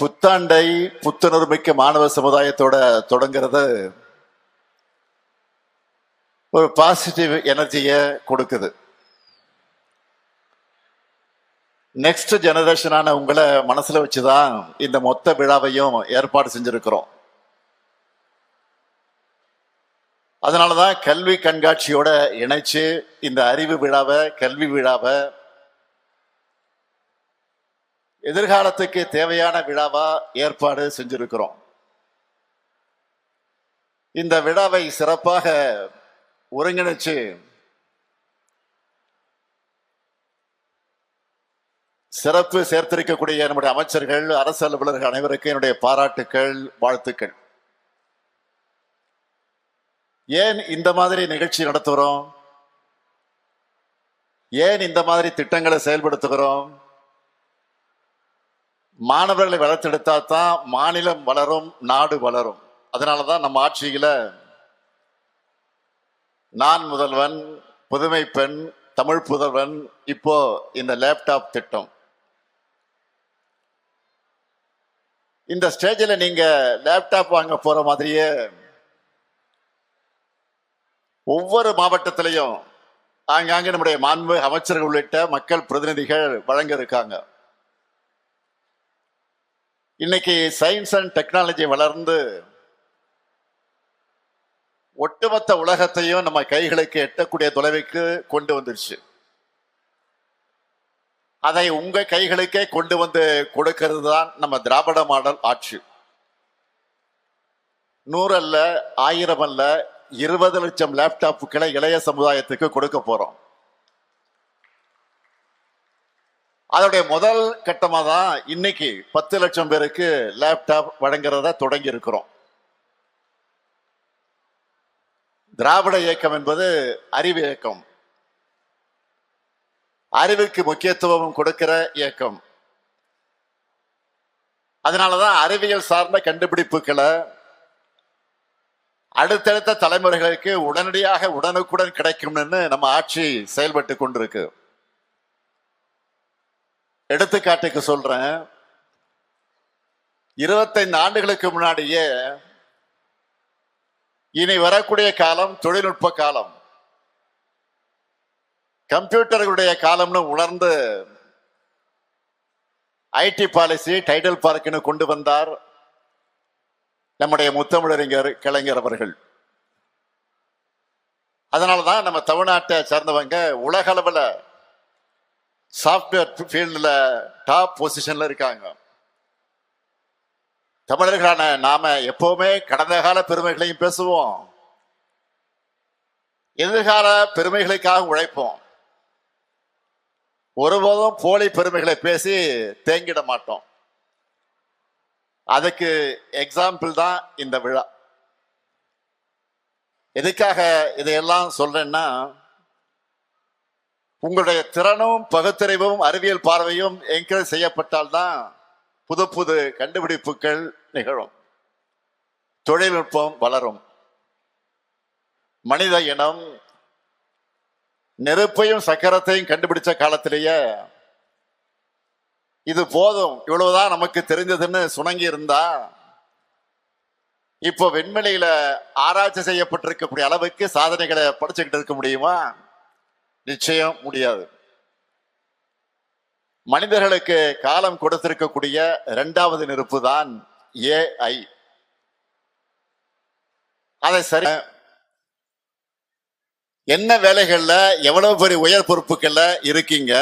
புத்தாண்டை புத்துணர்மிக்க மாணவ சமுதாயத்தோட தொடங்கிறது ஒரு பாசிட்டிவ் எனர்ஜியை கொடுக்குது. நெக்ஸ்ட் ஜெனரேஷனான உங்களை மனசுல வச்சுதான் இந்த மொத்த விழாவையும் ஏற்பாடு செஞ்சுருக்கிறோம். அதனால தான் கல்வி கண்காட்சியோட இணைச்சு இந்த அறிவு விழாவை கல்வி விழாவை எதிர்காலத்துக்கு தேவையான விழாவா ஏற்பாடு செஞ்சிருக்கிறோம். இந்த விழாவை சிறப்பாக ஒருங்கிணைச்சு சிறப்பு சேர்த்திருக்கக்கூடிய நம்முடைய அமைச்சர்கள் அரசு அலுவலர்கள் அனைவருக்கும் என்னுடைய பாராட்டுக்கள் வாழ்த்துக்கள். ஏன் இந்த மாதிரி நிகழ்ச்சி நடத்துகிறோம்? ஏன் இந்த மாதிரி திட்டங்களை செயல்படுத்துகிறோம்? மாணவர்களை வளர்த்தெடுத்தா தான் மாநிலம் வளரும் நாடு வளரும். அதனால தான் நம்ம ஆட்சியில் நான் முதல்வன் புதுமை பெண் தமிழ் புதல்வன் இப்போ இந்த லேப்டாப் திட்டம். இந்த ஸ்டேஜில் நீங்கள் லேப்டாப் வாங்க போகிற மாதிரியே ஒவ்வொரு மாவட்டத்திலையும் ஆங்காங்கே நம்முடைய மாண்பு அமைச்சர்கள் உள்ளிட்ட மக்கள் பிரதிநிதிகள் வழங்க இருக்காங்க. இன்னைக்கு சயின்ஸ் அண்ட் டெக்னாலஜி வளர்ந்து ஒட்டுமொத்த உலகத்தையும் நம்ம கைகளுக்கு எட்டக்கூடிய தொலைவுக்கு கொண்டு வந்துருச்சு. அதை உங்க கைகளுக்கே கொண்டு வந்து கொடுக்கிறது தான் நம்ம திராவிட மாடல் ஆட்சி. நூறு அல்ல ஆயிரம் அல்ல இருபது லட்சம் லேப்டாப்புகளை இளைய சமுதாயத்துக்கு கொடுக்க போறோம். அதோடைய முதல் கட்டமாக தான் இன்னைக்கு பத்து லட்சம் பேருக்கு லேப்டாப் வழங்குறத தொடங்கி இருக்கிறோம் திராவிட இயக்கம் என்பது அறிவு இயக்கம். அறிவுக்கு முக்கியத்துவம் கொடுக்கிற இயக்கம். அதனாலதான் அறிவியல் சார்ந்த கண்டுபிடிப்புகளை அடுத்தடுத்த தலைமுறைகளுக்கு உடனடியாக உடனுக்குடன் கிடைக்கும்னு நம்ம ஆட்சி செயல்பட்டு கொண்டிருக்கு. எடுத்துக்காட்டுக்கு சொல்றேன். இருபத்தைந்து ஆண்டுகளுக்கு முன்னாடியே இனி வரக்கூடிய காலம் தொழில்நுட்ப காலம். கம்ப்யூட்டர்களுடைய காலம்னு உணர்ந்து ஐடி பாலிசி டைடல் பார்க்னு கொண்டு வந்தார் நம்முடைய முத்தமிழறிஞர் கலைஞர் அவர்கள். அதனாலதான் நம்ம தமிழ்நாட்டை சேர்ந்தவங்க உலக அளவில் சாஃப்ட்வேர் ஃபீல்டில் டாப் பொசிஷனில் இருக்காங்க. தமிழர்களான நாம எப்பவுமே கடந்த கால பெருமைகளையும் பேசுவோம். எதிர்கால பெருமைகளுக்காக உழைப்போம். ஒருபோதும் போலி பெருமைகளை பேசி தேங்கிட மாட்டோம். அதுக்கு எக்ஸாம்பிள் தான் இந்த விழா. எதுக்காக இதையெல்லாம் சொல்றேன்னா உங்களுடைய திறனும் பகுத்தறிவும் அறிவியல் பார்வையும் என்கரேஜ் செய்யப்பட்டால்தான் புது புது கண்டுபிடிப்புகள் நிகழும். தொழில்நுட்பம் வளரும். மனித இனம் நெருப்பையும் சக்கரத்தையும் கண்டுபிடிச்ச காலத்திலேயே இது போதும் இவ்வளவுதான் நமக்கு தெரிஞ்சதுன்னு சுணங்கி இருந்தா இப்போ விண்வெளியில ஆராய்ச்சி செய்யப்பட்டிருக்கக்கூடிய அளவுக்கு சாதனைகளை படிச்சுக்கிட்டு இருக்க முடியுமா? நிச்சயம் முடியாது. மனிதர்களுக்கு காலம் கொடுத்திருக்கக்கூடிய இரண்டாவது நெருப்பு தான் ஏஐ அதை சரி என்ன வேலைகள்ல எவ்வளவு பெரிய உயர் பொறுப்புகள்ல இருக்கீங்க?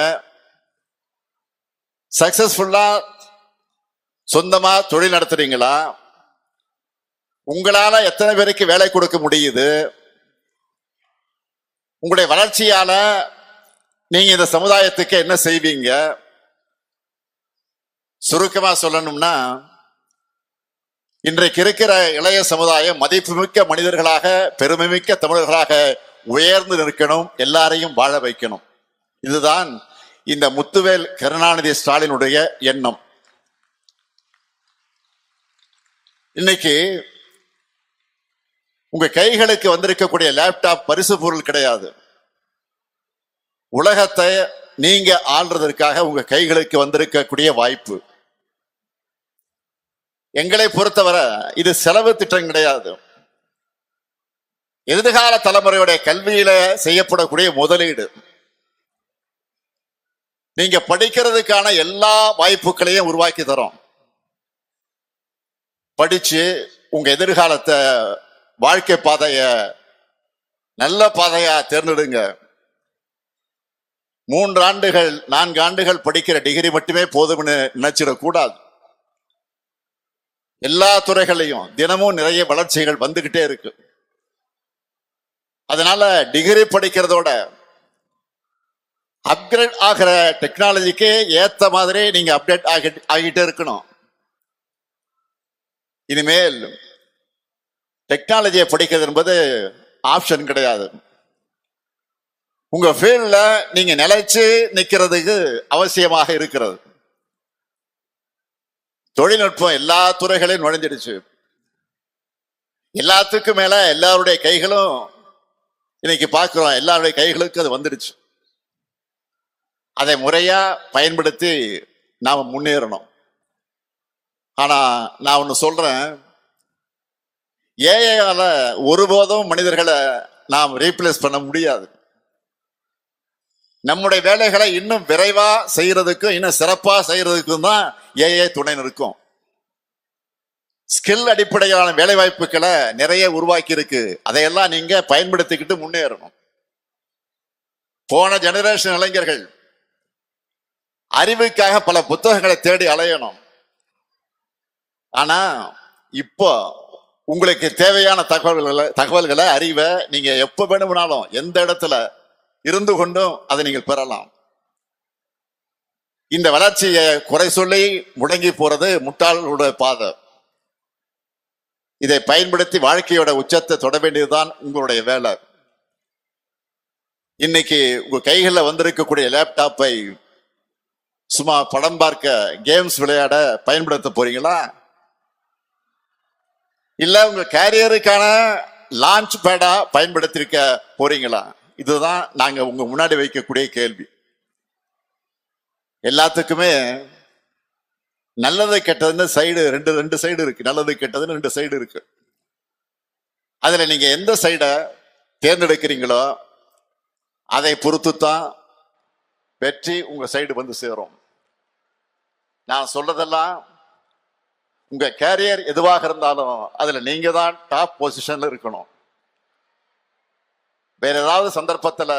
சக்சஸ்ஃபுல்லா சொந்தமா தொழில் நடத்துறீங்களா? உங்களால எத்தனை பேருக்கு வேலை கொடுக்க முடியுது? உங்களுடைய வளர்ச்சியால நீங்க இந்த சமுதாயத்துக்கு என்ன செய்வீங்க? சுருக்கமா சொல்லணும்னா இன்றைக்கு இருக்கிற இளைய சமுதாயம் மதிப்புமிக்க மனிதர்களாக பெருமைமிக்க தமிழர்களாக உயர்ந்து நிற்கணும் எல்லாரையும் வாழ வைக்கணும். இதுதான் இந்த முத்துவேல் கருணாநிதி ஸ்டாலினுடைய எண்ணம். இன்னைக்கு உங்க கைகளுக்கு வந்திருக்கக்கூடிய லேப்டாப் பரிசு பொருள் கிடையாது. உலகத்தை நீங்க ஆள்றதற்காக உங்க கைகளுக்கு வந்திருக்கக்கூடிய வாய்ப்பு. எங்களை பொறுத்தவரை இது செலவு திட்டம் கிடையாது. எதிர்கால தலைமுறையுடைய கல்வியில செய்யப்படக்கூடிய முதலீடு. நீங்க படிக்கிறதுக்கான எல்லா வாய்ப்புகளையும் உருவாக்கி தரோம். படிச்சு உங்க எதிர்காலத்தை வாழ்க்கை பாதைய நல்ல பாதையா தேர்ந்தெடுங்க. மூன்று ஆண்டுகள் நான்கு ஆண்டுகள் படிக்கிற டிகிரி மட்டுமே போதும்னு நினைச்சிடக்கூடாது. எல்லா துறைகளையும் தினமும் நிறைய வளர்ச்சிகள் வந்துகிட்டே இருக்கு. அதனால டிகிரி படிக்கிறதோட அப்கிரேட் ஆகிற டெக்னாலஜிக்கு ஏத்த மாதிரி நீங்க அப்டேட் ஆகிட்டே இருக்கணும். இனிமேல் டெக்னாலஜியை படிக்கிறது என்பது ஆப்ஷன் கிடையாது. உங்க ஃபீல்ட்ல நீங்க நிலைச்சு நிக்கிறதுக்கு அவசியமாக இருக்கிறது. தொழில்நுட்பம் எல்லா துறைகளையும் நுழைஞ்சிடுச்சு. எல்லாத்துக்கும் மேல எல்லாருடைய கைகளும் இன்னைக்கு பார்க்கிறோம் எல்லாருடைய கைகளுக்கும் அது வந்துடுச்சு. அதை முறையா பயன்படுத்தி நாம முன்னேறணும். ஆனா நான் ஒன்னு சொல்றேன். ஏஐயால ஒருபோதும் மனிதர்களை நாம் ரீப்ளேஸ் பண்ண முடியாது. நம்முடைய வேலைகளை இன்னும் விரைவா செய்யறதுக்கும் இன்னும் சிறப்பா செய்யறதுக்கும் தான் ஏஐ துணை நிற்கும் ஸ்கில் அடிப்படையிலான வேலை வாய்ப்புகளை நிறைய உருவாக்கி இருக்கு. அதையெல்லாம் நீங்க பயன்படுத்திக்கிட்டு முன்னேறணும். போன ஜெனரேஷன் இளைஞர்கள் அறிவுக்காக பல புத்தகங்களை தேடி அலையணும். ஆனா இப்போ உங்களுக்கு தேவையான தகவல்களை தகவல்களை அறிவை நீங்க எப்ப வேணும்னாலும் எந்த இடத்துல இருந்து கொண்டும் அதை நீங்கள் பெறலாம். இந்த வளர்ச்சியை குறை சொல்லி முடங்கி போறது முட்டாளோட பாதை. இதை பயன்படுத்தி வாழ்க்கையோட உச்சத்தை தொட வேண்டியதுதான் உங்களுடைய வேலை. இன்னைக்கு உங்க கைகளில் வந்திருக்கக்கூடிய லேப்டாப்பை சும்மா படம் பார்க்க கேம்ஸ் விளையாட பயன்படுத்த போறீங்களா? இல்ல உங்க கேரியருக்கான லான்ச் பேடா பயன்படுத்திருக்க போறீங்களா? இதுதான் நாங்க உங்க முன்னாடி வைக்கக்கூடிய கேள்வி. எல்லாத்துக்குமே நல்லது கெட்டதுன்னு சைடு ரெண்டு ரெண்டு சைடு இருக்கு. நல்லது கெட்டதுன்னு ரெண்டு சைடு இருக்கு. அதுல நீங்க எந்த சைடை தேர்ந்தெடுக்கிறீங்களோ அதை பொறுத்து தான் வெற்றி உங்க சைடு வந்து சேரும். நான் சொல்றதெல்லாம் உங்க கேரியர் எதுவாக இருந்தாலும் அதுல நீங்க தான் டாப் பொசிஷன்ல இருக்கணும். வேற ஏதாவது சந்தர்ப்பத்துல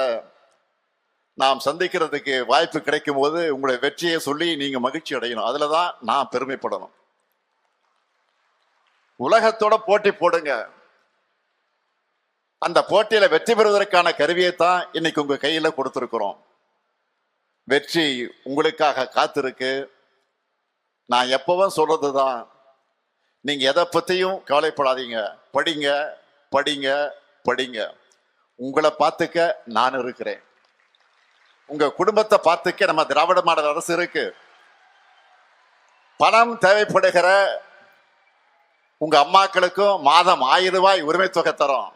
நாம் சந்திக்கிறதுக்கு வாய்ப்பு கிடைக்கும் போது உங்களுடைய வெற்றியை சொல்லி நீங்க மகிழ்ச்சி அடையணும். அதுலதான் நான் பெருமைப்படணும். உலகத்தோட போட்டி போடுங்க. அந்த போட்டியில வெற்றி பெறுவதற்கான கருவியை தான் இன்னைக்கு உங்க கையில கொடுத்துருக்குறோம். வெற்றி உங்களுக்காக காத்திருக்கு. நான் எப்பவும் சொல்றதுதான் நீங்க எதை பத்தியும் கவலைப்படாதீங்க. படிங்க படிங்க படிங்க. உங்களை பார்த்துக்க நான் இருக்கிறேன். உங்க குடும்பத்தை பார்த்துக்க நம்ம திராவிட மாடல் அரசு இருக்கு. பணம் தேவைப்படுகிற உங்க அம்மாக்களுக்கும் மாதம் ஆயிரம் ரூபாய் உரிமை தொகை தரும்.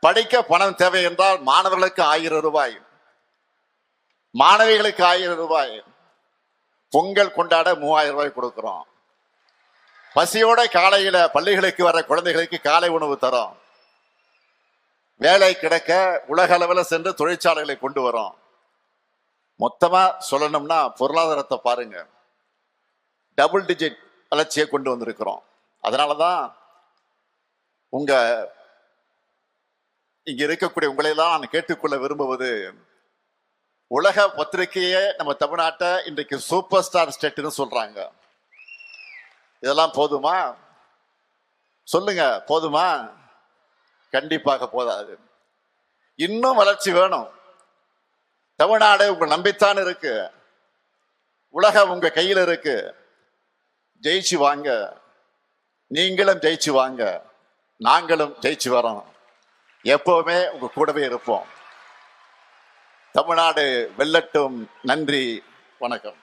படிக்க பணம் தேவை என்றால் மாணவர்களுக்கு ஆயிரம் ரூபாய். மாணவிகளுக்கு ஆயிரம் ரூபாய். பொங்கல் கொண்டாட மூவாயிரம் ரூபாய் கொடுக்கிறோம். பசியோட காலையில பள்ளிகளுக்கு வர குழந்தைகளுக்கு காலை உணவு தரோம். வேலை கிடைக்க உலக அளவில் சென்று தொழிற்சாலைகளை கொண்டு வரோம். மொத்தமா சொல்லணும்னா பொருளாதாரத்தை பாருங்க. டபுள் டிஜிட் வளர்ச்சியை கொண்டு வந்திருக்கிறோம். அதனாலதான் உங்க இங்க இருக்கக்கூடிய உங்களையெல்லாம் நான் கேட்டுக்கொள்ள விரும்புவது உலக பத்திரிகையே நம்ம தமிழ்நாட்டை இன்றைக்கு சூப்பர் ஸ்டார் ஸ்டேட்னு சொல்றாங்க. இதெல்லாம் போதுமா? சொல்லுங்க போதுமா? கண்டிப்பாக போதாது. இன்னும் வளர்ச்சி வேணும். தமிழ்நாடு உங்க நம்பித்தான் இருக்கு. உலகம் உங்க கையில் இருக்கு. ஜெயிச்சு வாங்க. நீங்களும் ஜெயிச்சு வாங்க. நாங்களும் ஜெயிச்சு வரோம். எப்பவுமே உங்க கூடவே இருப்போம். தமிழ்நாடு வெல்லட்டும். நன்றி. வணக்கம்.